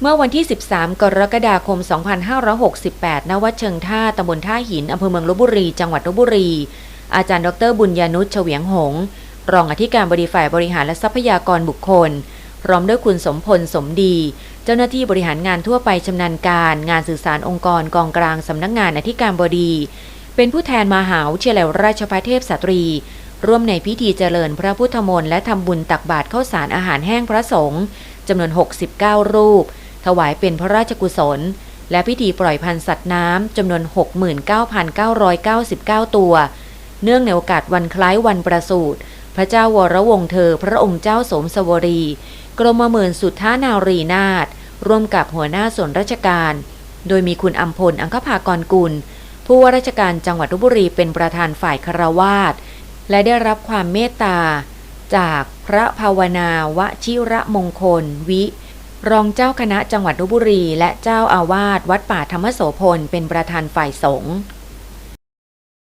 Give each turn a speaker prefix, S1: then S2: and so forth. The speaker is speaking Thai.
S1: เมื่อวันที่ 13 กรกฎาคม 2568 ณ วัดเชิงท่า ตำบลท่าหิน อำเภอเมืองลบบุรี จังหวัดลบบุรี อาจารย์ดรบุญญานุชเฉวียงหง รองอธิการบดีฝ่ายบริหารและทรัพยากรบุคคล พร้อมด้วยคุณสมพล สมดี เจ้าหน้าที่บริหารงานทั่วไปชำนาญการ งานสื่อสารองค์กรกองกลางสำนักงานอธิการบดี เป็นผู้แทนมหาวิทยาลัยราชภัฏเทพสตรี ร่วมในพิธีเจริญพระพุทธมนต์และทำบุญตักบาตรข้าวสารอาหารแห้งพระสงฆ์จำนวน 69 รูป ถวายเป็นพระราชกุศล และพิธีปล่อยพันธุ์สัตว์น้ำจำนวน 69,999 ตัว เนื่องในโอกาสวันคล้ายวันประสูติพระเจ้าวรวงเธอ พระองค์เจ้าสมสวรี กรมหมื่นสุทธานารีนาถร่วมกับหัวหน้าส่วนราชการ โดยมีคุณอัมพลอังคภากรกุล ผู้ว่าราชการจังหวัดลบบุรีเป็นประธานฝ่ายคารวาสและได้รับความเมตตา จากพระภาวนาวชิระมงคล วิ รองเจ้าคณะจังหวัดลบบุรี และเจ้าอาวาสวัดป่าธรรมโสพลเป็นประธานฝ่ายสงฆ์